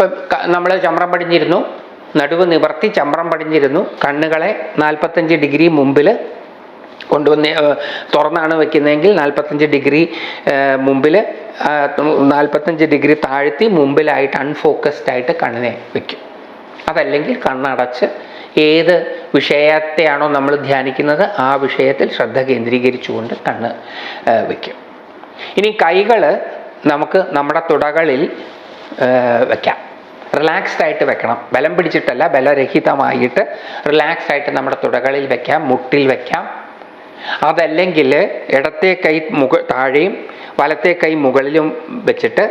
ഇപ്പം നമ്മൾ ചമ്രം പടിഞ്ഞിരുന്നു. നടുവ് നിവർത്തി ചമ്രം പടിഞ്ഞിരുന്നു. കണ്ണുകളെ നാൽപ്പത്തഞ്ച് ഡിഗ്രി മുമ്പിൽ കൊണ്ടുവന്ന് തുറന്നാണ് വെക്കുന്നതെങ്കിൽ നാൽപ്പത്തഞ്ച് ഡിഗ്രി മുമ്പിൽ നാൽപ്പത്തഞ്ച് ഡിഗ്രി താഴ്ത്തി മുമ്പിലായിട്ട് അൺഫോക്കസ്ഡ് ആയിട്ട് കണ്ണിനെ വെക്കും. അതല്ലെങ്കിൽ കണ്ണടച്ച് ഏത് വിഷയത്തെയാണോ നമ്മൾ ധ്യാനിക്കുന്നത് ആ വിഷയത്തിൽ ശ്രദ്ധ കേന്ദ്രീകരിച്ചുകൊണ്ട് കണ്ണ് വയ്ക്കും ഇനി കൈകൾ നമുക്ക് നമ്മുടെ തുടകളിൽ വയ്ക്കാം റിലാക്സ്ഡ് ആയിട്ട് വെക്കണം. ബലം പിടിച്ചിട്ടല്ല ബലരഹിതമായിട്ട് റിലാക്സ്ഡ് ആയിട്ട് നമ്മുടെ തുടകളിൽ വെക്കാം മുട്ടിൽ വെക്കാം. അതല്ലെങ്കിൽ ഇടത്തെ കൈ മുക താഴെയും വലത്തെ കൈ മുകളിലും വെച്ചിട്ട്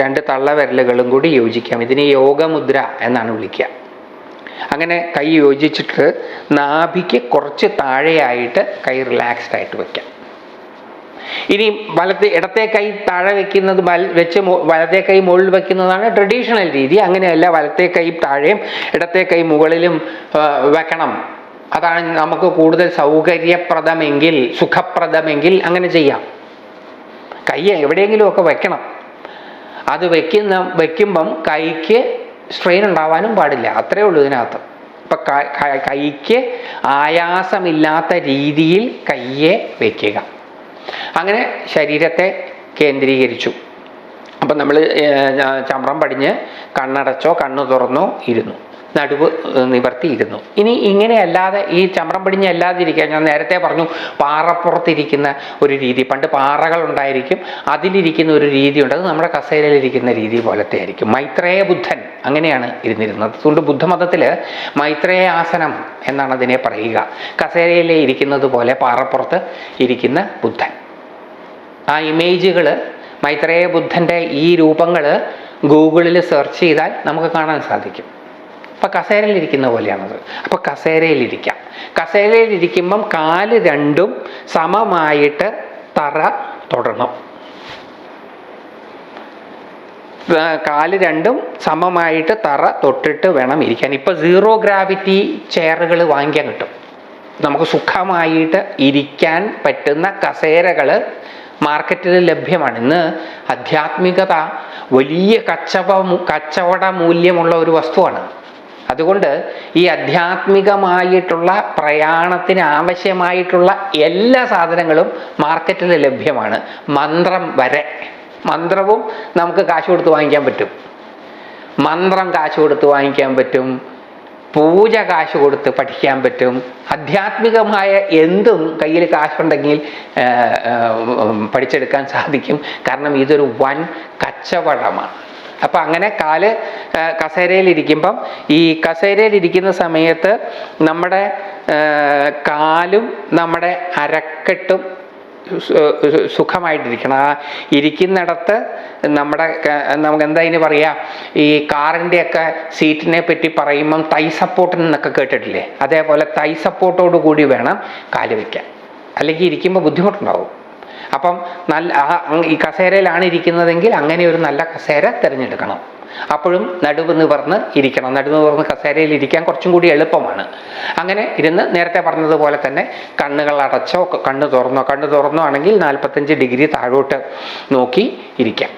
രണ്ട് തള്ളവിരലുകളും കൂടി യോജിക്കാം. ഇതിനെ യോഗമുദ്ര എന്നാണ് വിളിക്കുക. അങ്ങനെ കൈ യോജിച്ചിട്ട് നാഭിക്ക് കുറച്ച് താഴെയായിട്ട് കൈ റിലാക്സ്ഡ് ആയിട്ട് വെക്കാം. ഇനി വലത്തെ ഇടത്തെ കൈ താഴെ വെക്കുന്നത് വെച്ച് വലത്തെ കൈ മുകളിൽ വെക്കുന്നതാണ് ട്രഡീഷണൽ രീതി. അങ്ങനെയല്ല വലത്തെ കൈ താഴെയും ഇടത്തെ കൈ മുകളിലും വെക്കണം. അതാണ് നമുക്ക് കൂടുതൽ സൗകര്യപ്രദമെങ്കിൽ സുഖപ്രദമെങ്കിൽ അങ്ങനെ ചെയ്യാം. കൈ എവിടെയെങ്കിലും ഒക്കെ വെക്കണം. അത് വെക്കുന്ന വെക്കുമ്പം കൈക്ക് സ്ട്രെയിൻ ഉണ്ടാവാനും പാടില്ല. അത്രയേ ഉള്ളൂ ഇതിനകത്ത്. ഇപ്പം കൈക്ക് ആയാസമില്ലാത്ത രീതിയിൽ കയ്യെ വയ്ക്കുക അങ്ങനെ ശരീരത്തെ കേന്ദ്രീകരിച്ചു. അപ്പം നമ്മൾ ചമ്രം പടിഞ്ഞ് കണ്ണടച്ചോ കണ്ണു തുറന്നോ ഇരുന്നു. നടുവ് നിവർത്തിയിരുന്നു. ഇനി ഇങ്ങനെയല്ലാതെ ഈ ചമ്രം അല്ലാതെ ഇരിക്കാൻ ഞാൻ നേരത്തെ പറഞ്ഞു പാറപ്പുറത്തിരിക്കുന്ന ഒരു രീതി പണ്ട് പാറകൾ ഉണ്ടായിരിക്കും അതിലിരിക്കുന്ന ഒരു രീതി ഉണ്ട് അത് നമ്മുടെ കസേരയിലിരിക്കുന്ന രീതി പോലത്തെ ആയിരിക്കും. മൈത്രേയ ബുദ്ധൻ അങ്ങനെയാണ് ഇരുന്നിരുന്നത്. അതുകൊണ്ട് ബുദ്ധമതത്തിൽ മൈത്രേയ ആസനം എന്നാണ് അതിനെ പറയുക. കസേരയിലെ ഇരിക്കുന്നത് പോലെ പാറപ്പുറത്ത് ഇരിക്കുന്ന ബുദ്ധൻ. ആ ഇമേജുകൾ മൈത്രേയ ബുദ്ധന്റെ ഈ രൂപങ്ങൾ ഗൂഗിളിൽ സെർച്ച് ചെയ്താൽ നമുക്ക് കാണാൻ സാധിക്കും. അപ്പം കസേരയിലിരിക്കുന്ന പോലെയാണത്. അപ്പോൾ കസേരയിലിരിക്കാം. കസേരയിലിരിക്കുമ്പം കാൽ രണ്ടും സമമായിട്ട് തറ തൊടണം. കാൽ രണ്ടും സമമായിട്ട് തറ തൊട്ടിട്ട് വേണം ഇരിക്കാൻ. ഇപ്പോൾ സീറോ ഗ്രാവിറ്റി ചെയറുകൾ വാങ്ങിക്കാൻ കിട്ടും. നമുക്ക് സുഖമായിട്ട് ഇരിക്കാൻ പറ്റുന്ന കസേരകൾ മാർക്കറ്റിൽ ലഭ്യമാണ്. ഇന്ന് ആധ്യാത്മികത വലിയ കച്ചവ കച്ചവട മൂല്യമുള്ള ഒരു വസ്തുവാണ്. അതുകൊണ്ട് ഈ ആധ്യാത്മികമായിട്ടുള്ള പ്രയാണത്തിന് ആവശ്യമായിട്ടുള്ള എല്ലാ സാധനങ്ങളും മാർക്കറ്റിൽ ലഭ്യമാണ്. മന്ത്രം വരെ. മന്ത്രവും നമുക്ക് കാശ് കൊടുത്ത് വാങ്ങിക്കാൻ പറ്റും. മന്ത്രം കാശ് കൊടുത്ത് വാങ്ങിക്കാൻ പറ്റും. പൂജ കാശ് കൊടുത്ത് പഠിക്കാൻ പറ്റും. ആധ്യാത്മികമായ എന്തും കയ്യിൽ കാശുണ്ടെങ്കിൽ പഠിച്ചെടുക്കാൻ സാധിക്കും. കാരണം ഇതൊരു വൻ കച്ചവടമാണ്. അപ്പം അങ്ങനെ കാൽ കസേരയിലിരിക്കുമ്പം ഈ കസേരയിലിരിക്കുന്ന സമയത്ത് നമ്മുടെ കാലും നമ്മുടെ അരക്കെട്ടും സുഖമായിട്ടിരിക്കണം. ആ ഇരിക്കുന്നിടത്ത് നമ്മുടെ നമുക്ക് എന്താ ഇനി പറയാ? ഈ കാറിന്റെ ഒക്കെ സീറ്റിനെ പറ്റി പറയുമ്പം തൈ സപ്പോർട്ട് എന്നൊക്കെ കേട്ടിട്ടില്ലേ? അതേപോലെ തൈ സപ്പോർട്ടോട് കൂടി വേണം കാൽ വയ്ക്കാൻ അല്ലെങ്കിൽ ഇരിക്കുമ്പോൾ ബുദ്ധിമുട്ടുണ്ടാവും. അപ്പം നല്ല ഈ കസേരയിലാണ് ഇരിക്കുന്നതെങ്കിൽ അങ്ങനെ ഒരു നല്ല കസേര തിരഞ്ഞെടുക്കണം. അപ്പോഴും നടുവ് നിവർന്ന് ഇരിക്കണം. നടുവ് നിവർന്ന് കസേരയിൽ ഇരിക്കാൻ കുറച്ചും കൂടി എളുപ്പമാണ്. അങ്ങനെ ഇരുന്ന് നേരത്തെ പറഞ്ഞതുപോലെ തന്നെ കണ്ണുകൾ അടച്ചോ കണ്ണ് തുറന്നോ കണ്ണ് തുറന്നോ ആണെങ്കിൽ നാൽപ്പത്തഞ്ച് ഡിഗ്രി താഴോട്ട് നോക്കി ഇരിക്കാം.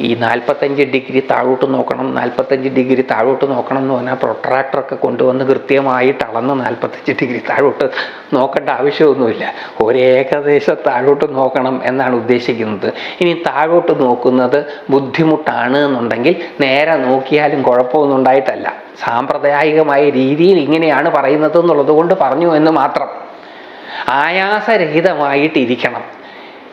ഈ നാൽപ്പത്തഞ്ച് ഡിഗ്രി താഴോട്ട് നോക്കണം നാൽപ്പത്തഞ്ച് ഡിഗ്രി താഴോട്ട് നോക്കണം എന്ന് പറഞ്ഞാൽ പ്രൊട്രാക്ടറൊക്കെ കൊണ്ടുവന്ന് കൃത്യമായിട്ട് അളന്ന് നാൽപ്പത്തഞ്ച് ഡിഗ്രി താഴോട്ട് നോക്കേണ്ട ആവശ്യമൊന്നുമില്ല. ഒരേകദേശം താഴോട്ട് നോക്കണം എന്നാണ് ഉദ്ദേശിക്കുന്നത്. ഇനി താഴോട്ട് നോക്കുന്നത് ബുദ്ധിമുട്ടാണ് എന്നുണ്ടെങ്കിൽ നേരെ നോക്കിയാലും കുഴപ്പമൊന്നും ഉണ്ടായിട്ടല്ല. സാമ്പ്രദായികമായ രീതിയിൽ ഇങ്ങനെയാണ് പറയുന്നത് എന്നുള്ളത് കൊണ്ട് പറഞ്ഞു എന്ന് മാത്രം. ആയാസരഹിതമായിട്ടിരിക്കണം.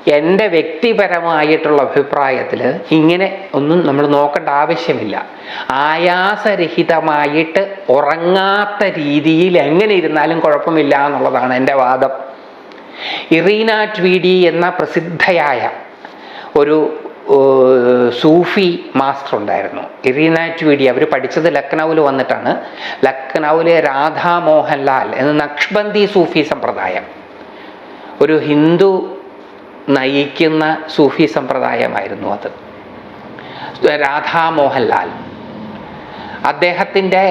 എന്റെ വ്യക്തിപരമായിട്ടുള്ള അഭിപ്രായത്തിൽ ഇങ്ങനെ ഒന്നും നമ്മൾ നോക്കേണ്ട ആവശ്യമില്ല. ആയാസരഹിതമായിട്ട് ഉറങ്ങാത്ത രീതിയിൽ എങ്ങനെ ഇരുന്നാലും കുഴപ്പമില്ല എന്നുള്ളതാണ് എന്റെ വാദം. ഇറീന ട്വീഡി എന്ന പ്രസിദ്ധയായ ഒരു സൂഫി മാസ്റ്റർ ഉണ്ടായിരുന്നു ഇറീന ട്വീഡി അവർ പഠിച്ചത് ലക്നൗവിൽ വന്നിട്ടാണ്. ലക്നൗവിലെ രാധാ മോഹൻലാൽ എന്ന നക്ഷ്ബന്ദി സൂഫി സമ്പ്രദായം. ഒരു ഹിന്ദു നയിക്കുന്ന സൂഫി സമ്പ്രദായമായിരുന്നു അത്. രാധാ മോഹൻലാൽ അദ്ദേഹത്തിന്റെ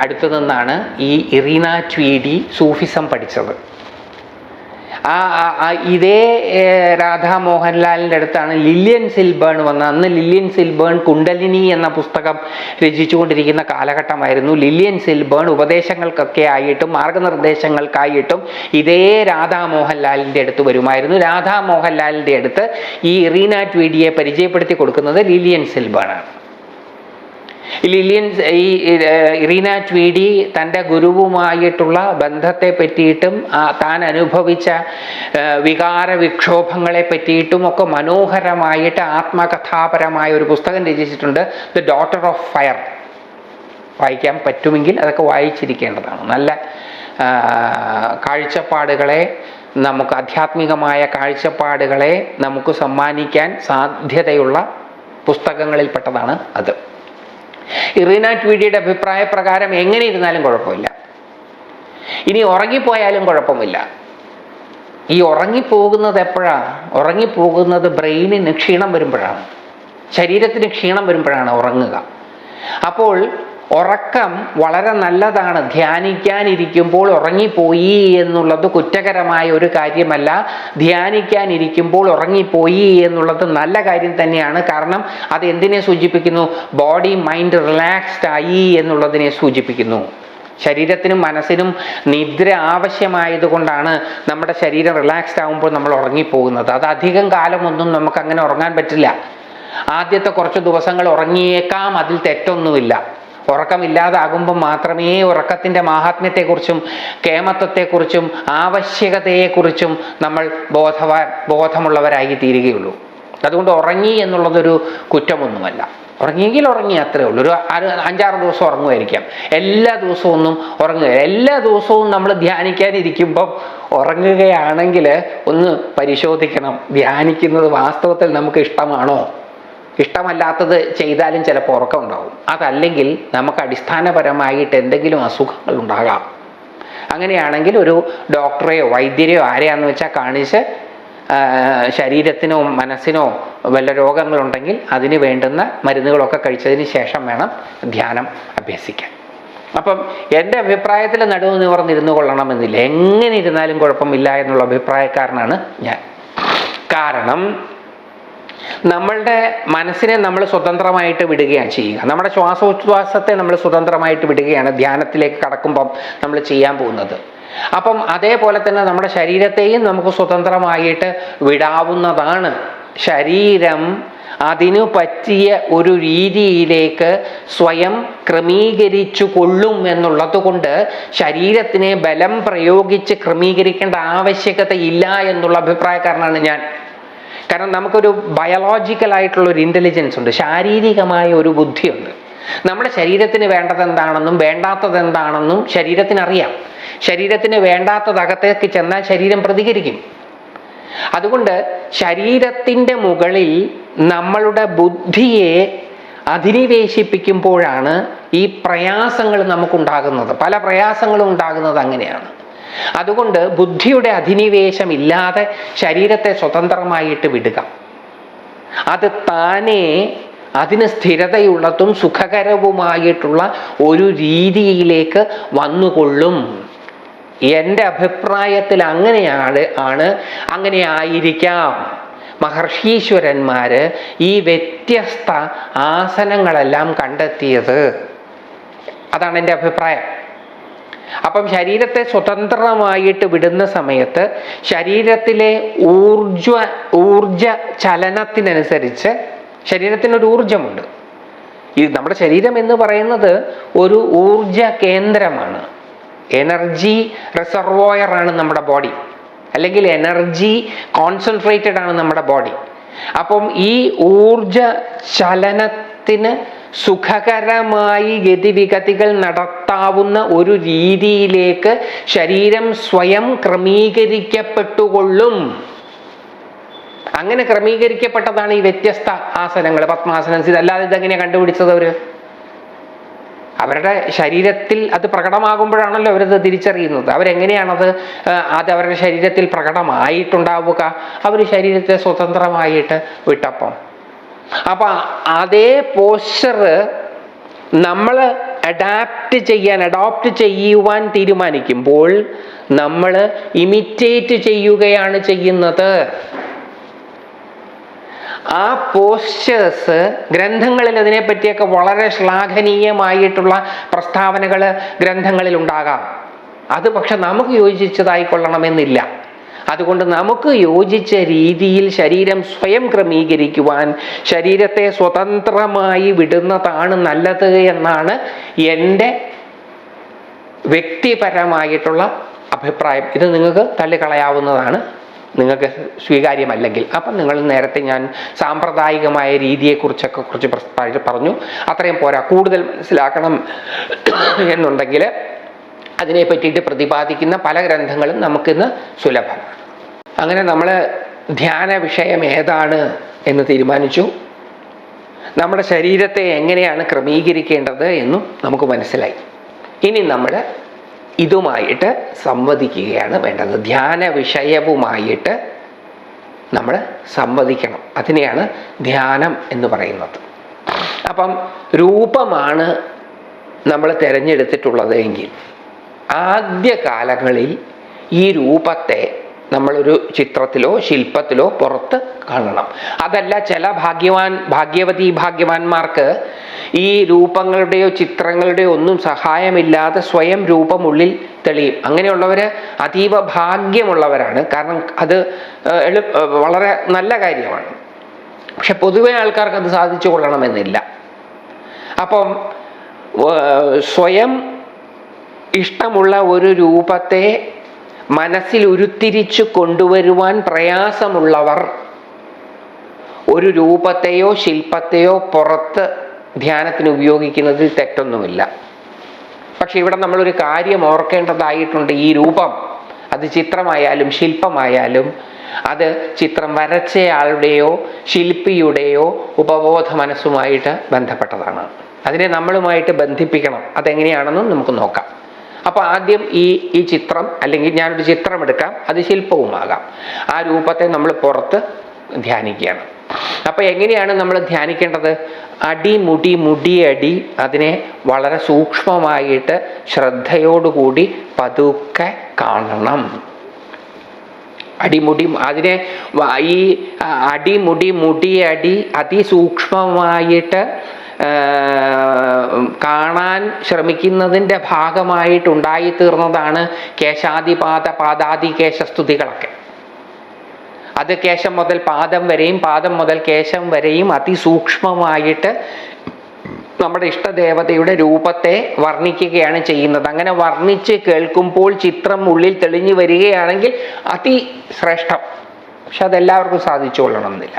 അടുത്തു നിന്നാണ് ഈ ഇറീന ട്വീഡി സൂഫിസം പഠിച്ചത്. ആ ഇതേ രാധാ മോഹൻലാലിന്റെ അടുത്താണ് ലില്യൻ സിൽബേൺ വന്ന അന്ന് ലില്യൻ സിൽബേൺ കുണ്ടലിനി എന്ന പുസ്തകം രചിച്ചുകൊണ്ടിരിക്കുന്ന കാലഘട്ടമായിരുന്നു. ലില്യൻ സിൽബേൺ ഉപദേശങ്ങൾക്കൊക്കെ ആയിട്ടും മാർഗനിർദ്ദേശങ്ങൾക്കായിട്ടും ഇതേ രാധാ മോഹൻലാലിന്റെ അടുത്ത് വരുമായിരുന്നു. രാധാ മോഹൻലാലിന്റെ അടുത്ത് ഈ ഇറീന ട്വീഡിയെ പരിചയപ്പെടുത്തി കൊടുക്കുന്നത് ലില്യൻ സിൽബേൺ ഈ ലില്യൻ ഈ ഇറീന ട്വീഡി തന്റെ ഗുരുവുമായിട്ടുള്ള ബന്ധത്തെ പറ്റിയിട്ടും താൻ അനുഭവിച്ച വികാര വിക്ഷോഭങ്ങളെ പറ്റിയിട്ടും ഒക്കെ മനോഹരമായിട്ട് ആത്മകഥാപരമായ ഒരു പുസ്തകം രചിച്ചിട്ടുണ്ട്. The daughter of fire. വായിക്കാൻ പറ്റുമെങ്കിൽ അതൊക്കെ വായിച്ചിരിക്കേണ്ടതാണ്. നല്ല കാഴ്ചപ്പാടുകളെ നമുക്ക് ആധ്യാത്മികമായ കാഴ്ചപ്പാടുകളെ നമുക്ക് സമ്മാനിക്കാൻ സാധ്യതയുള്ള പുസ്തകങ്ങളിൽപ്പെട്ടതാണ് അത്. ഇറീന ട്വീഡിയുടെ അഭിപ്രായ പ്രകാരം എങ്ങനെ ഇരുന്നാലും കുഴപ്പമില്ല. ഇനി ഉറങ്ങിപ്പോയാലും കുഴപ്പമില്ല. ഈ ഉറങ്ങിപ്പോകുന്നത് എപ്പോഴാണ് ഉറങ്ങിപ്പോകുന്നത് ബ്രെയിനിന് ക്ഷീണം വരുമ്പോഴാണ്. ശരീരത്തിന് ക്ഷീണം വരുമ്പോഴാണ് ഉറങ്ങുക. അപ്പോൾ ഉറക്കം വളരെ നല്ലതാണ്. ധ്യാനിക്കാനിരിക്കുമ്പോൾ ഉറങ്ങിപ്പോയി എന്നുള്ളത് കുറ്റകരമായ ഒരു കാര്യമല്ല. ധ്യാനിക്കാനിരിക്കുമ്പോൾ ഉറങ്ങിപ്പോയി എന്നുള്ളത് നല്ല കാര്യം തന്നെയാണ്. കാരണം അത് എന്തിനെ സൂചിപ്പിക്കുന്നു? ബോഡി മൈൻഡ് റിലാക്സ്ഡ് ആയി എന്നുള്ളതിനെ സൂചിപ്പിക്കുന്നു. ശരീരത്തിനും മനസ്സിനും നിദ്ര ആവശ്യമായതുകൊണ്ടാണ് നമ്മുടെ ശരീരം റിലാക്സ്ഡ് ആകുമ്പോൾ നമ്മൾ ഉറങ്ങിപ്പോകുന്നത്. അത് അധികം കാലമൊന്നും നമുക്ക് അങ്ങനെ ഉറങ്ങാൻ പറ്റില്ല. ആദ്യത്തെ കുറച്ച് ദിവസങ്ങൾ ഉറങ്ങിയേക്കാം അതിൽ തെറ്റൊന്നുമില്ല. ഉറക്കമില്ലാതാകുമ്പോൾ മാത്രമേ ഉറക്കത്തിന്റെ മാഹാത്മ്യത്തെക്കുറിച്ചും കേമത്വത്തെക്കുറിച്ചും ആവശ്യകതയെക്കുറിച്ചും നമ്മൾ ബോധവ ബോധമുള്ളവരായി തീരുകയുള്ളൂ അതുകൊണ്ട് ഉറങ്ങി എന്നുള്ളതൊരു കുറ്റമൊന്നുമല്ല. ഉറങ്ങിയെങ്കിൽ ഉറങ്ങി അത്രേ ഉള്ളൂ. ഒരു അഞ്ചാറ് ദിവസം ഉറങ്ങുമായിരിക്കാം. എല്ലാ ദിവസവും ഒന്നും ഉറങ്ങുക എല്ലാ ദിവസവും നമ്മൾ ധ്യാനിക്കാനിരിക്കുമ്പം ഉറങ്ങുകയാണെങ്കിൽ ഒന്ന് പരിശോധിക്കണം. ധ്യാനിക്കുന്നത് വാസ്തവത്തിൽ നമുക്ക് ഇഷ്ടമാണോ? ഇഷ്ടമല്ലാത്തത് ചെയ്താലും ചിലപ്പോൾ ഉറക്കം ഉണ്ടാവും. അതല്ലെങ്കിൽ നമുക്ക് അടിസ്ഥാനപരമായിട്ട് എന്തെങ്കിലും അസുഖങ്ങൾ ഉണ്ടാകാം. അങ്ങനെയാണെങ്കിൽ ഒരു ഡോക്ടറെയോ വൈദ്യരെയോ ആരെയാന്ന് വെച്ചാൽ കാണിച്ച് ശരീരത്തിനോ മനസ്സിനോ വല്ല രോഗങ്ങളുണ്ടെങ്കിൽ അതിന് വേണ്ടുന്ന മരുന്നുകളൊക്കെ കഴിച്ചതിന് ശേഷം വേണം ധ്യാനം അഭ്യസിക്കാൻ. അപ്പം എന്റെ അഭിപ്രായത്തിൽ നടുവ് നിവർന്നിരുന്നു കൊള്ളണമെന്നില്ല. എങ്ങനെ ഇരുന്നാലും കുഴപ്പമില്ല എന്നുള്ള അഭിപ്രായക്കാരനാണ് ഞാൻ. കാരണം നമ്മളുടെ മനസ്സിനെ നമ്മൾ സ്വതന്ത്രമായിട്ട് വിടുകയാണ് ചെയ്യുക. നമ്മുടെ ശ്വാസോച്ഛ്വാസത്തെ നമ്മൾ സ്വതന്ത്രമായിട്ട് വിടുകയാണ് ധ്യാനത്തിലേക്ക് കടക്കുമ്പം നമ്മൾ ചെയ്യാൻ പോകുന്നത്. അപ്പം അതേപോലെ തന്നെ നമ്മുടെ ശരീരത്തെയും നമുക്ക് സ്വതന്ത്രമായിട്ട് വിടാവുന്നതാണ് ശരീരം അതിനു പറ്റിയ ഒരു രീതിയിലേക്ക് സ്വയം ക്രമീകരിച്ചു കൊള്ളും എന്നുള്ളത് കൊണ്ട് ശരീരത്തിനെ ബലം പ്രയോഗിച്ച് ക്രമീകരിക്കേണ്ട ആവശ്യകത ഇല്ല എന്നുള്ള അഭിപ്രായക്കാരനാണ് ഞാൻ. കാരണം നമുക്കൊരു ബയോളജിക്കൽ ആയിട്ടുള്ള ഒരു ഇന്റലിജൻസ് ഉണ്ട് ശാരീരികമായ ഒരു ബുദ്ധിയുണ്ട്. നമ്മുടെ ശരീരത്തിന് വേണ്ടത് എന്താണെന്നും വേണ്ടാത്തത് എന്താണെന്നും ശരീരത്തിന് അറിയാം ശരീരത്തിന് വേണ്ടാത്തത് അകത്തേക്ക് ചെന്നാൽ ശരീരം പ്രതികരിക്കും. അതുകൊണ്ട് ശരീരത്തിന്റെ മുകളിൽ നമ്മളുടെ ബുദ്ധിയെ അധിനിവേശിപ്പിക്കുമ്പോഴാണ് ഈ പ്രയാസങ്ങൾ നമുക്കുണ്ടാകുന്നത്. പല പ്രയാസങ്ങളും ഉണ്ടാകുന്നത് അങ്ങനെയാണ്. അതുകൊണ്ട് ബുദ്ധിയുടെ അധിനിവേശം ഇല്ലാതെ ശരീരത്തെ സ്വതന്ത്രമായിട്ട് വിടുക. അത് താനേ അതിന് സ്ഥിരതയുള്ളതും സുഖകരവുമായിട്ടുള്ള ഒരു രീതിയിലേക്ക് വന്നുകൊള്ളും. എന്റെ അഭിപ്രായത്തിൽ അങ്ങനെയാണ് ആണ് അങ്ങനെ ആയിരിക്കാം. മഹർഷീശ്വരന്മാർ ഈ വ്യത്യസ്ത ആസനങ്ങളെല്ലാം കണ്ടെത്തിയത്. അതാണ് എന്റെ അഭിപ്രായം. അപ്പം ശരീരത്തെ സ്വതന്ത്രമായിട്ട് വിടുന്ന സമയത്ത് ശരീരത്തിലെ ഊർജ ഊർജ ചലനത്തിനനുസരിച്ച് ശരീരത്തിനൊരു ഊർജമുണ്ട് ഈ നമ്മുടെ ശരീരം എന്ന് പറയുന്നത് ഒരു ഊർജ കേന്ദ്രമാണ്. എനർജി റിസർവോയർ ആണ് നമ്മുടെ ബോഡി. അല്ലെങ്കിൽ എനർജി കോൺസെൻട്രേറ്റഡ് ആണ് നമ്മുടെ ബോഡി. അപ്പം ഈ ഊർജ ചലനത്തിന് സുഖകരമായി ഗതിവിഗതികൾ നടത്താവുന്ന ഒരു രീതിയിലേക്ക് ശരീരം സ്വയം ക്രമീകരിക്കപ്പെട്ടുകൊള്ളും. അങ്ങനെ ക്രമീകരിക്കപ്പെട്ടതാണ് ഈ വ്യത്യസ്ത ആസനങ്ങൾ പത്മാസനം ഇതല്ലാതെ ഇതെങ്ങനെയാണ് കണ്ടുപിടിച്ചത് അവർ? അവരുടെ ശരീരത്തിൽ അത് പ്രകടമാകുമ്പോഴാണല്ലോ അവരത് തിരിച്ചറിയുന്നത്. അവരെങ്ങനെയാണത് അത് അവരുടെ ശരീരത്തിൽ പ്രകടമായിട്ടുണ്ടാവുക? അവർ ശരീരത്തെ സ്വതന്ത്രമായിട്ട് വിട്ടപ്പം. അപ്പം അതേ പോസ്ചർ നമ്മൾ അഡാപ്റ്റ് ചെയ്യാൻ അഡോപ്റ്റ് ചെയ്യുവാൻ തീരുമാനിക്കുമ്പോൾ നമ്മൾ ഇമിറ്റേറ്റ് ചെയ്യുകയാണ് ചെയ്യുന്നത്. ആ പോസ്റ്റേഴ്സ് ഗ്രന്ഥങ്ങളിൽ അതിനെപ്പറ്റിയൊക്കെ വളരെ ശ്ലാഘനീയമായിട്ടുള്ള പ്രസ്താവനകൾ ഗ്രന്ഥങ്ങളിൽ ഉണ്ടാകാം അത് പക്ഷെ നമുക്ക് യോജിച്ചതായിക്കൊള്ളണമെന്നില്ല. അതുകൊണ്ട് നമുക്ക് യോജിച്ച രീതിയിൽ ശരീരം സ്വയം ക്രമീകരിക്കുവാൻ ശരീരത്തെ സ്വതന്ത്രമായി വിടുന്നതാണ് നല്ലത് എന്നാണ് എന്റെ വ്യക്തിപരമായിട്ടുള്ള അഭിപ്രായം. ഇത് നിങ്ങൾക്ക് തള്ളിക്കളയാവുന്നതാണ്. നിങ്ങൾക്ക് സ്വീകാര്യമല്ലെങ്കിൽ. അപ്പം നിങ്ങൾ നേരത്തെ ഞാൻ സാമ്പ്രദായികമായ രീതിയെക്കുറിച്ചൊക്കെ കുറിച്ച് പറഞ്ഞു. അത്രയും പോരാ. കൂടുതൽ മനസ്സിലാക്കണം എന്നുണ്ടെങ്കിൽ അതിനെ പറ്റിയിട്ട് പ്രതിപാദിക്കുന്ന പല ഗ്രന്ഥങ്ങളും നമുക്കിന്ന് സുലഭമാണ്. അങ്ങനെ നമ്മൾ ധ്യാന വിഷയം ഏതാണ് എന്ന് തീരുമാനിച്ചു. നമ്മുടെ ശരീരത്തെ എങ്ങനെയാണ് ക്രമീകരിക്കേണ്ടത് എന്നും നമുക്ക് മനസ്സിലായി. ഇനി നമ്മൾ ഇതുമായിട്ട് സംവദിക്കുകയാണ് വേണ്ടത്. ധ്യാന വിഷയവുമായിട്ട് നമ്മൾ സംവദിക്കണം. അതിനെയാണ് ധ്യാനം എന്ന് പറയുന്നത്. അപ്പം രൂപമാണ് നമ്മൾ തിരഞ്ഞെടുത്തിട്ടുള്ളത് എങ്കിൽ ആദ്യ കാലങ്ങളിൽ ഈ രൂപത്തെ നമ്മളൊരു ചിത്രത്തിലോ ശില്പത്തിലോ പുറത്ത് കാണണം. അതല്ല ചില ഭാഗ്യവാൻ ഭാഗ്യവതി ഭാഗ്യവാന്മാർക്ക് ഈ രൂപങ്ങളുടെയോ ചിത്രങ്ങളുടെയോ ഒന്നും സഹായമില്ലാതെ സ്വയം രൂപമുള്ളിൽ തെളിയും. അങ്ങനെയുള്ളവർ അതീവ ഭാഗ്യമുള്ളവരാണ്. കാരണം അത് എളു വളരെ നല്ല കാര്യമാണ്. പക്ഷെ പൊതുവെ ആൾക്കാർക്ക് അത് സാധിച്ചു കൊള്ളണമെന്നില്ല. അപ്പം സ്വയം ഇഷ്ടമുള്ള ഒരു രൂപത്തെ മനസ്സിൽ ഉരുത്തിരിച്ചു കൊണ്ടുവരുവാൻ പ്രയാസമുള്ളവർ ഒരു രൂപത്തെയോ ശില്പത്തെയോ പുറത്ത് ധ്യാനത്തിന് ഉപയോഗിക്കുന്നതിൽ തെറ്റൊന്നുമില്ല. പക്ഷെ ഇവിടെ നമ്മളൊരു കാര്യം ഓർക്കേണ്ടതായിട്ടുണ്ട്. ഈ രൂപം അത് ചിത്രമായാലും ശില്പമായാലും അത് ചിത്രം വരച്ചയാളുടെയോ ശില്പിയുടെയോ ഉപബോധ മനസ്സുമായിട്ട് ബന്ധപ്പെട്ടതാണ്. അതിനെ നമ്മളുമായിട്ട് ബന്ധിപ്പിക്കണം. അതെങ്ങനെയാണെന്നും നമുക്ക് നോക്കാം. അപ്പോൾ ആദ്യം ഈ ഈ ചിത്രം അല്ലെങ്കിൽ ഞാനൊരു ചിത്രം എടുക്കാം അത് ശില്പവുമാകാം. ആ രൂപത്തെ നമ്മൾ പുറത്ത് ധ്യാനിക്കുകയാണ്. അപ്പോൾ എങ്ങനെയാണ് നമ്മൾ ധ്യാനിക്കേണ്ടത്? അടി മുടി മുടിയടി അതിനെ വളരെ സൂക്ഷ്മമായിട്ട് ശ്രദ്ധയോടുകൂടി പതുക്കെ കാണണം. അടിമുടി അതിനെ ഈ അടിമുടി മുടിയടി അതിസൂക്ഷ്മമായിട്ട് കാണാൻ ശ്രമിക്കുന്നതിന്റെ ഭാഗമായിട്ടുണ്ടായിത്തീർന്നതാണ് കേശാദിപാദ പാദാദി കേശസ്തുതികളൊക്കെ അത് കേശം മുതൽ പാദം വരെയും പാദം മുതൽ കേശം വരെയും അതിസൂക്ഷ്മമായിട്ട് നമ്മുടെ ഇഷ്ടദേവതയുടെ രൂപത്തെ വർണിക്കുകയാണ് ചെയ്യുന്നത്. അങ്ങനെ വർണിച്ച് കേൾക്കുമ്പോൾ ചിത്രം ഉള്ളിൽ തെളിഞ്ഞു വരികയാണെങ്കിൽ അതിശ്രേഷ്ഠം. പക്ഷെ അതെല്ലാവർക്കും സാധിച്ചു കൊള്ളണമെന്നില്ല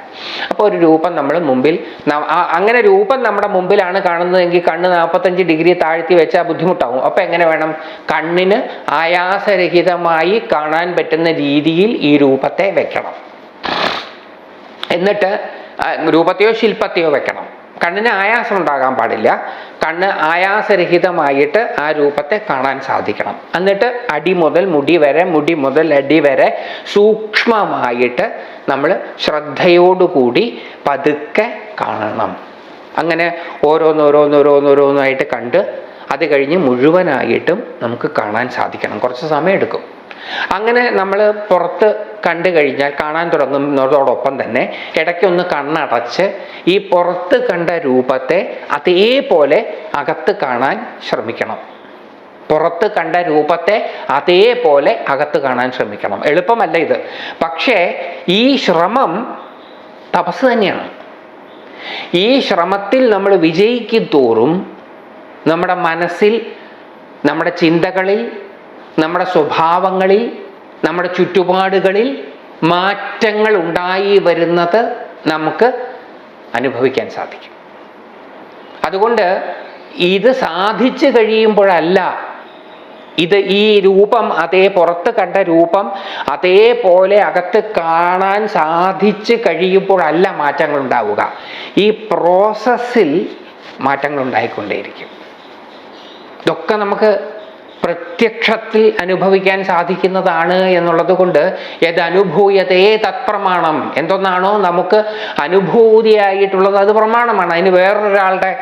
അപ്പോൾ ഒരു രൂപം നമ്മൾ മുമ്പിൽ അങ്ങനെ രൂപം നമ്മുടെ മുമ്പിലാണ് കാണുന്നതെങ്കിൽ കണ്ണ് നാൽപ്പത്തഞ്ച് ഡിഗ്രി താഴ്ത്തി വെച്ചാൽ ബുദ്ധിമുട്ടാവും. അപ്പോൾ എങ്ങനെ വേണം? കണ്ണിന് ആയാസരഹിതമായി കാണാൻ പറ്റുന്ന രീതിയിൽ ഈ രൂപത്തെ വെക്കണം. എന്നിട്ട് രൂപത്തെയോ ശില്പത്തെയോ വെക്കണം. കണ്ണിന് ആയാസം ഉണ്ടാകാൻ പാടില്ല. കണ്ണ് ആയാസരഹിതമായിട്ട് ആ രൂപത്തെ കാണാൻ സാധിക്കണം. എന്നിട്ട് അടി മുതൽ മുടി വരെ മുടി മുതൽ അടി വരെ സൂക്ഷ്മമായിട്ട് നമ്മൾ ശ്രദ്ധയോടുകൂടി പതുക്കെ കാണണം. അങ്ങനെ ഓരോന്നോരോന്നോരോന്നോരോന്നായിട്ട് കണ്ട് അത് കഴിഞ്ഞ് മുഴുവനായിട്ടും നമുക്ക് കാണാൻ സാധിക്കണം. കുറച്ച് സമയം എടുക്കും അങ്ങനെ നമ്മൾ പുറത്ത് കണ്ടു കഴിഞ്ഞാൽ കാണാൻ തുടങ്ങുന്നതോടൊപ്പം തന്നെ ഇടയ്ക്കൊന്ന് കണ്ണടച്ച് ഈ പുറത്ത് കണ്ട രൂപത്തെ അതേപോലെ അകത്ത് കാണാൻ ശ്രമിക്കണം. പുറത്ത് കണ്ട രൂപത്തെ അതേപോലെ അകത്ത് കാണാൻ ശ്രമിക്കണം. എളുപ്പമല്ല ഇത്. പക്ഷേ ഈ ശ്രമം തപസ് തന്നെയാണ്. ഈ ശ്രമത്തിൽ നമ്മൾ വിജയിക്കും തോറും നമ്മുടെ മനസ്സിൽ നമ്മുടെ ചിന്തകളിൽ നമ്മുടെ സ്വഭാവങ്ങളിൽ നമ്മുടെ ചുറ്റുപാടുകളിൽ മാറ്റങ്ങൾ ഉണ്ടായി വരുന്നത് നമുക്ക് അനുഭവിക്കാൻ സാധിക്കും. അതുകൊണ്ട് ഇത് സാധിച്ചു കഴിയുമ്പോഴല്ല ഇത് ഈ രൂപം അതേ പുറത്ത് കണ്ട രൂപം അതേപോലെ അകത്ത് കാണാൻ സാധിച്ചു കഴിയുമ്പോഴല്ല മാറ്റങ്ങൾ ഉണ്ടാവുക. ഈ പ്രോസസ്സിൽ മാറ്റങ്ങൾ ഉണ്ടായിക്കൊണ്ടേയിരിക്കും. ഇതൊക്കെ നമുക്ക് പ്രത്യക്ഷത്തിൽ അനുഭവിക്കാൻ സാധിക്കുന്നതാണ് എന്നുള്ളത് കൊണ്ട് യദനുഭൂയതേ തത്പ്രമാണം. എന്തൊന്നാണോ നമുക്ക് അനുഭൂതിയായിട്ടുള്ളത് അത് പ്രമാണമാണ്. അതിന് വേറൊരാളുടെ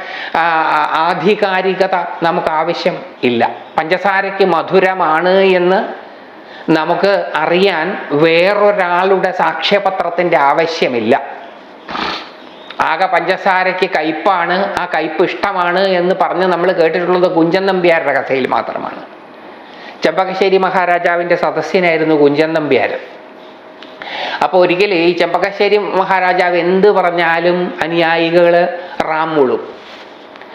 ആധികാരികത നമുക്ക് ആവശ്യം ഇല്ല. പഞ്ചസാരയ്ക്ക് മധുരമാണ് എന്ന് നമുക്ക് അറിയാൻ വേറൊരാളുടെ സാക്ഷ്യപത്രത്തിന്റെ ആവശ്യമില്ല. ആകെ പഞ്ചസാരയ്ക്ക് കയ്പാണ് ആ കയ്പ് ഇഷ്ടമാണ് എന്ന് പറഞ്ഞ് നമ്മൾ കേട്ടിട്ടുള്ളത് കുഞ്ചൻ നമ്പ്യാരുടെ കഥയിൽ മാത്രമാണ്. ചെമ്പകശ്ശേരി മഹാരാജാവിന്റെ സദസ്യനായിരുന്നു കുഞ്ചൻ നമ്പ്യാർ. അപ്പോൾ ഒരിക്കൽ ഈ ചെമ്പകശ്ശേരി മഹാരാജാവ് എന്ത് പറഞ്ഞാലും അനുയായികൾ റാമുളും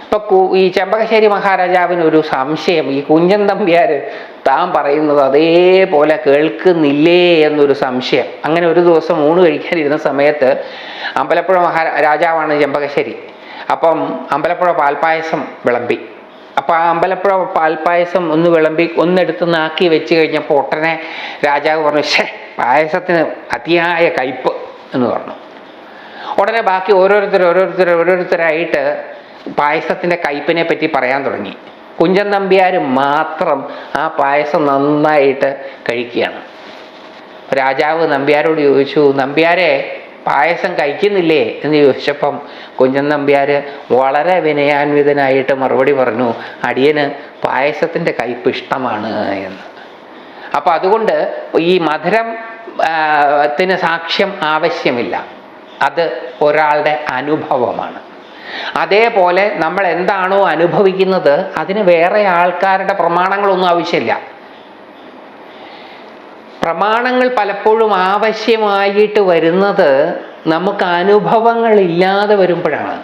ഇപ്പൊ ഈ ചെമ്പകശ്ശേരി മഹാരാജാവിന് ഒരു സംശയം ഈ കുഞ്ചൻ തമ്പിയാർ താൻ പറയുന്നത് അതേപോലെ കേൾക്കുന്നില്ലേ എന്നൊരു സംശയം. അങ്ങനെ ഒരു ദിവസം ഊണ് കഴിക്കാനിരുന്ന സമയത്ത് അമ്പലപ്പുഴ മഹാരാജാവാണ് ചെമ്പകശ്ശേരി. അപ്പം അമ്പലപ്പുഴ പാൽപ്പായസം വിളമ്പി. അപ്പോൾ ആ അമ്പലപ്പുഴ പാൽപ്പായസം ഒന്ന് വിളമ്പി ഒന്നെടുത്ത് നാക്കി വെച്ച് കഴിഞ്ഞപ്പോൾ ഒട്ടനെ രാജാവ് പറഞ്ഞു ഷേ പായസത്തിന് അതിയായ കയ്പ് എന്ന് പറഞ്ഞു. ഉടനെ ബാക്കി ഓരോരുത്തർ ഓരോരുത്തർ ഓരോരുത്തരായിട്ട് പായസത്തിന്റെ കയ്പിനെ പറ്റി പറയാൻ തുടങ്ങി. കുഞ്ചൻ നമ്പ്യാർ മാത്രം ആ പായസം നന്നായിട്ട് കഴിക്കുകയാണ്. രാജാവ് നമ്പ്യാരോട് ചോദിച്ചു നമ്പ്യാരെ പായസം കഴിക്കുന്നില്ലേ എന്ന് ചോദിച്ചപ്പം കുഞ്ചൻ നമ്പ്യാർ വളരെ വിനയാന്വിതനായിട്ട് മറുപടി പറഞ്ഞു അടിയന് പായസത്തിന്റെ കയ്പ് ഇഷ്ടമാണ് എന്ന്. അപ്പോൾ അതുകൊണ്ട് ഈ മധുരം ത്തിന് സാക്ഷ്യം ആവശ്യമില്ല. അത് ഒരാളുടെ അനുഭവമാണ്. അതേപോലെ നമ്മൾ എന്താണോ അനുഭവിക്കുന്നത് അതിന് വേറെ ആൾക്കാരുടെ പ്രമാണങ്ങളൊന്നും ആവശ്യമില്ല. പ്രമാണങ്ങൾ പലപ്പോഴും ആവശ്യമായിട്ട് വരുന്നത് നമുക്ക് അനുഭവങ്ങൾ ഇല്ലാതെ വരുമ്പോഴാണ്.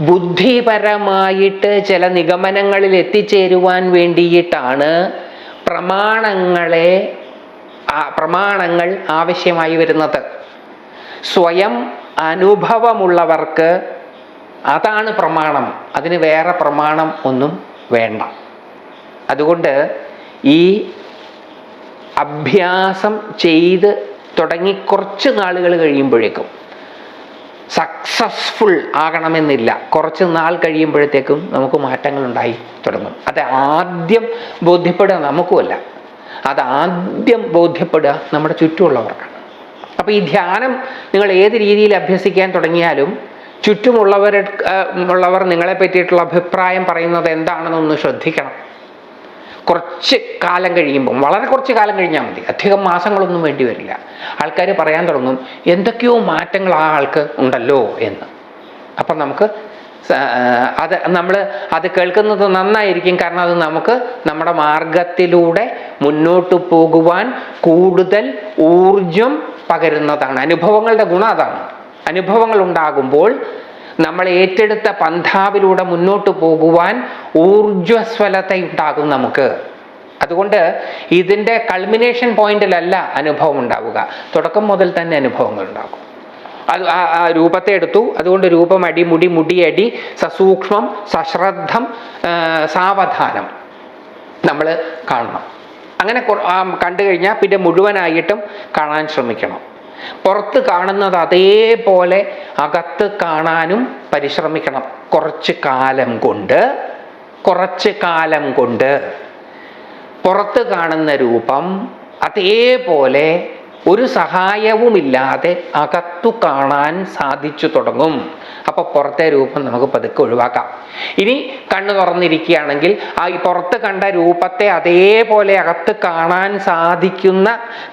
ബുദ്ധിപരമായിട്ട് ചില നിഗമനങ്ങളിൽ എത്തിച്ചേരുവാൻ വേണ്ടിയിട്ടാണ് പ്രമാണങ്ങളെ പ്രമാണങ്ങൾ ആവശ്യമായി വരുന്നത്. സ്വയം അനുഭവമുള്ളവർക്ക് അതാണ് പ്രമാണം. അതിന് വേറെ പ്രമാണം ഒന്നും വേണ്ട. അതുകൊണ്ട് ഈ അഭ്യാസം ചെയ്ത് തുടങ്ങി കുറച്ച് നാളുകൾ കഴിയുമ്പോഴേക്കും സക്സസ്ഫുൾ ആകണമെന്നില്ല. കുറച്ച് നാൾ കഴിയുമ്പോഴത്തേക്കും നമുക്ക് മാറ്റങ്ങൾ ഉണ്ടായി തുടങ്ങും. അത് ആദ്യം ബോധ്യപ്പെടുക നമുക്കുമല്ല. അത് ആദ്യം ബോധ്യപ്പെടുക നമ്മുടെ ചുറ്റുമുള്ളവർക്കാണ്. അപ്പോൾ ഈ ധ്യാനം നിങ്ങൾ ഏത് രീതിയിൽ അഭ്യസിക്കാൻ തുടങ്ങിയാലും ചുറ്റുമുള്ളവർ ഉള്ളവർ നിങ്ങളെ പറ്റിയിട്ടുള്ള അഭിപ്രായം പറയുന്നത് എന്താണെന്നൊന്ന് ശ്രദ്ധിക്കണം. കുറച്ച് കാലം കഴിയുമ്പം വളരെ കുറച്ച് കാലം കഴിഞ്ഞാൽ മതി. അധികം മാസങ്ങളൊന്നും വേണ്ടി വരില്ല. ആൾക്കാർ പറയാൻ തുടങ്ങും എന്തൊക്കെയോ മാറ്റങ്ങൾ ആ ആൾക്ക് ഉണ്ടല്ലോ എന്ന്. അപ്പം നമുക്ക് അത് നമ്മൾ അത് കേൾക്കുന്നത് നന്നായിരിക്കും. കാരണം അത് നമുക്ക് നമ്മുടെ മാർഗത്തിലൂടെ മുന്നോട്ട് പോകുവാൻ കൂടുതൽ ഊർജം പകരുന്നതാണ്. അനുഭവങ്ങളുടെ ഗുണം അതാണ്. അനുഭവങ്ങൾ ഉണ്ടാകുമ്പോൾ നമ്മൾ ഏറ്റെടുത്ത പന്ഥാവിലൂടെ മുന്നോട്ട് പോകുവാൻ ഊർജ്വസ്വലതയുണ്ടാകും നമുക്ക്. അതുകൊണ്ട് ഇതിന്റെ കൾമിനേഷൻ പോയിന്റിലല്ല അനുഭവം ഉണ്ടാവുക. തുടക്കം മുതൽ തന്നെ അനുഭവങ്ങൾ ഉണ്ടാകും. അത് ആ രൂപത്തെ എടുത്തു. അതുകൊണ്ട് രൂപം അടിമുടി മുടിയടി സസൂക്ഷ്മം സശ്രദ്ധം സാവധാനം നമ്മൾ കാണണം. അങ്ങനെ കണ്ടു കഴിഞ്ഞാൽ പിന്നെ മുഴുവനായിട്ടും കാണാൻ ശ്രമിക്കണം. പുറത്ത് കാണുന്നത് അതേപോലെ അകത്ത് കാണാനും പരിശ്രമിക്കണം. കുറച്ച് കാലം കൊണ്ട് കുറച്ച് കാലം കൊണ്ട് പുറത്ത് കാണുന്ന രൂപം അതേപോലെ ഒരു സഹായവുമില്ലാതെ അകത്തു കാണാൻ സാധിച്ചു തുടങ്ങും. അപ്പോൾ പുറത്തെ രൂപം നമുക്ക് പതുക്കെ ഒഴിവാക്കാം. ഇനി കണ്ണ് തുറന്നിരിക്കുകയാണെങ്കിൽ ആ പുറത്ത് കണ്ട രൂപത്തെ അതേപോലെ അകത്ത് കാണാൻ സാധിക്കുന്ന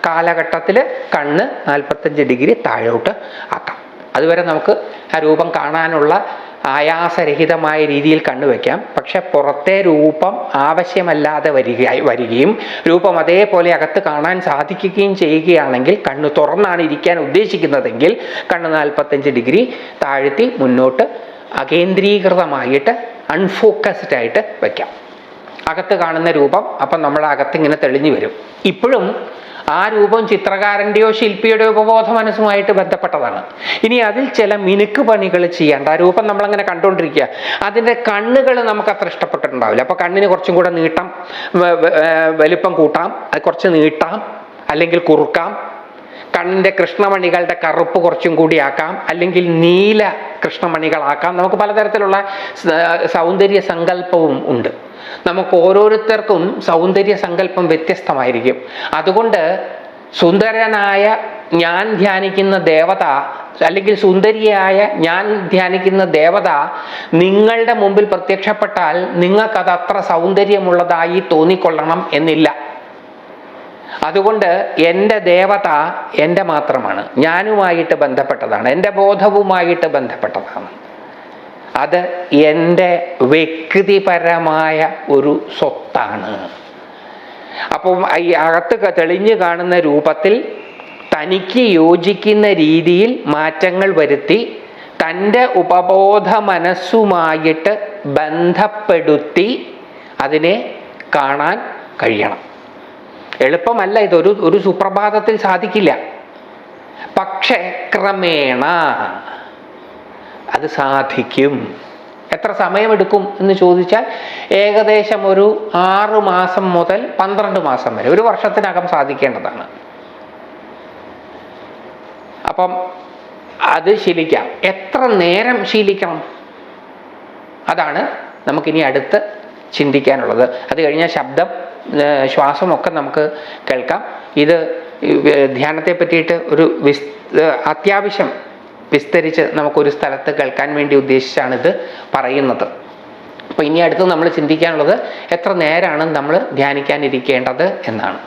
കാലഘട്ടത്തിൽ കണ്ണ് നാൽപ്പത്തഞ്ച് ഡിഗ്രി താഴോട്ട് ആക്കാം. അതുവരെ നമുക്ക് ആ രൂപം കാണാനുള്ള ആയാസരഹിതമായ രീതിയിൽ കണ്ണുവെക്കാം പക്ഷെ പുറത്തെ രൂപം ആവശ്യമല്ലാതെ വരിക വരികയും രൂപം അതേപോലെ അകത്ത് കാണാൻ സാധിക്കുകയും ചെയ്യുകയാണെങ്കിൽ കണ്ണ് തുറന്നാണ് ഇരിക്കാൻ ഉദ്ദേശിക്കുന്നതെങ്കിൽ കണ്ണ് നാൽപ്പത്തഞ്ച് ഡിഗ്രി താഴ്ത്തി മുന്നോട്ട് അകേന്ദ്രീകൃതമായിട്ട് അൺഫോക്കസ്ഡ് ആയിട്ട് വയ്ക്കാം. അകത്ത് കാണുന്ന രൂപം അപ്പം നമ്മൾ അകത്ത് ഇങ്ങനെ തെളിഞ്ഞു വരും. ഇപ്പോഴും ആ രൂപം ചിത്രകാരന്റെയോ ശില്പിയുടെയോ ഉപബോധ മനസ്സുമായിട്ട് ബന്ധപ്പെട്ടതാണ്. ഇനി അതിൽ ചില മിനുക്ക് പണികൾ ചെയ്യേണ്ട. ആ രൂപം നമ്മളങ്ങനെ കണ്ടുകൊണ്ടിരിക്കുക അതിന്റെ കണ്ണുകൾ നമുക്ക് അത്ര ഇഷ്ടപ്പെട്ടിട്ടുണ്ടാവില്ല. അപ്പോൾ കണ്ണിന് കുറച്ചും കൂടെ നീട്ടം വലിപ്പം കൂട്ടാം. അത് കുറച്ച് നീട്ടാം. അല്ലെങ്കിൽ കുറുക്കാം. കണ്ണിന്റെ കൃഷ്ണമണികളുടെ കറുപ്പ് കുറച്ചും കൂടി ആക്കാം. അല്ലെങ്കിൽ നീല കൃഷ്ണമണികളാക്കാം. നമുക്ക് പലതരത്തിലുള്ള സൗന്ദര്യ സങ്കല്പവും ഉണ്ട്. നമുക്ക് ഓരോരുത്തർക്കും സൗന്ദര്യ സങ്കല്പം വ്യത്യസ്തമായിരിക്കും. അതുകൊണ്ട് സുന്ദരനായ ഞാൻ ധ്യാനിക്കുന്ന ദേവത അല്ലെങ്കിൽ സുന്ദരിയായ ഞാൻ ധ്യാനിക്കുന്ന ദേവത നിങ്ങളുടെ മുമ്പിൽ പ്രത്യക്ഷപ്പെട്ടാൽ നിങ്ങൾക്കത് അത്ര സൗന്ദര്യമുള്ളതായി തോന്നിക്കൊള്ളണം എന്നില്ല. അതുകൊണ്ട് എന്റെ ദേവത എന്റെ മാത്രമാണ്. ഞാനുമായിട്ട് ബന്ധപ്പെട്ടതാണ്. എന്റെ ബോധവുമായിട്ട് ബന്ധപ്പെട്ടതാണ്. അത് എന്റെ വ്യക്തിപരമായ ഒരു സ്വത്താണ്. അപ്പോൾ ഈ അകത്ത് തെളിഞ്ഞു കാണുന്ന രൂപത്തിൽ തനിക്ക് യോജിക്കുന്ന രീതിയിൽ മാറ്റങ്ങൾ വരുത്തി തന്റെ ഉപബോധ മനസ്സുമായിട്ട് ബന്ധപ്പെടുത്തി അതിനെ കാണാൻ കഴിയണം. എളുപ്പമല്ല ഇതൊരു ഒരു സുപ്രഭാതത്തിൽ സാധിക്കില്ല. പക്ഷേ ക്രമേണ അത് സാധിക്കും. എത്ര സമയമെടുക്കും എന്ന് ചോദിച്ചാൽ ഏകദേശം ഒരു ആറ് മാസം മുതൽ പന്ത്രണ്ട് മാസം വരെ. ഒരു വർഷത്തിനകം സാധിക്കേണ്ടതാണ്. അപ്പം അത് ശീലിക്കാം. എത്ര നേരം ശീലിക്കണം? അതാണ് നമുക്കിനി അടുത്ത് ചിന്തിക്കാനുള്ളത്. അത് കഴിഞ്ഞാൽ ശബ്ദം ശ്വാസമൊക്കെ നമുക്ക് കേൾക്കാം. ഇത് ധ്യാനത്തെ പറ്റിയിട്ട് ഒരു വിസ് അത്യാവശ്യം വിസ്തരിച്ച് നമുക്കൊരു സ്ഥലത്ത് കേൾക്കാൻ വേണ്ടി ഉദ്ദേശിച്ചാണ് ഇത് പറയുന്നത്. അപ്പോൾ ഇനി അടുത്ത് നമ്മൾ ചിന്തിക്കാനുള്ളത് എത്ര നേരമാണ് നമ്മൾ ധ്യാനിക്കാനിരിക്കേണ്ടത് എന്നാണ്.